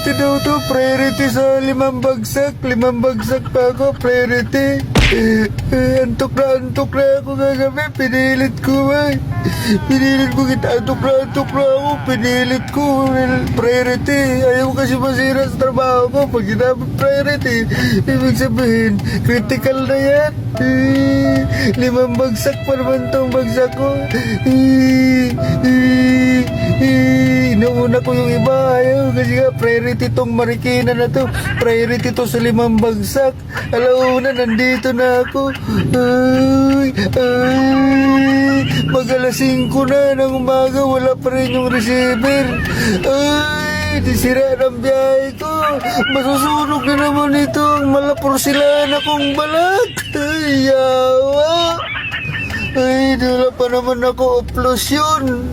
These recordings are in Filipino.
priority daw to. Priority sa limang bagsak. Limang bagsak pa ako. Priority. Eh, eh, antok na antok na ako kagabi. Pinilit ko eh. Pinilit ko kita. Antok na antok na ako. Pinilit ko. Priority. Ayaw kasi masira sa trabaho ko. Pag sinabi priority, ibig sabihin, critical na yan. Eh, limang bagsak pa naman tong bagsak ko. Eh, eh, eh, Inuuna ko yung iba. Ayaw kasi nga priority tong marikina na to. Priority to sa limang bagsak. Alauna, nandito na ako. Ay, ay, mag alas 5 na ng umaga, wala pa rin yung receiver. Ay, di sira ng biyahe ko. Masusunog na naman itong malaporsilan akong balat. Ay, yawa. Ay, wala pa naman ako oplusyon.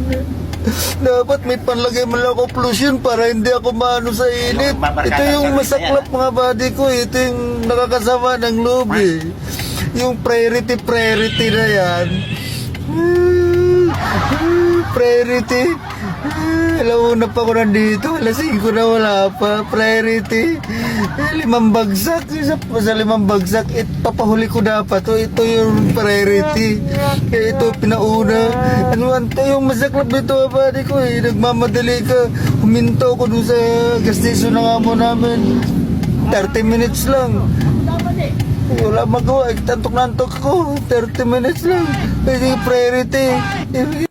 Dapat may panlagay man lang ako oplusyon para hindi ako maano sa init. Ito yung masaklap mga body ko. Ito yung nakakasama ng loob eh. Yung priority, priority na yan. Priority. Alam mo na pa ako nandito. Alas 5 na wala pa. Priority. Limang bagsak. Sa, sa limang bagsak, it, papahuli ko dapat. to. ito yung priority. Kaya ito pinauna. Ano ito yung masaklap nito, pare ko eh. Nagmamadali ka. Huminto ko dun sa gas station na nga mo namin. 30 minutes lang. Wala magawa. Tantok na antok ako. 30 minutes lang. Pwede priority.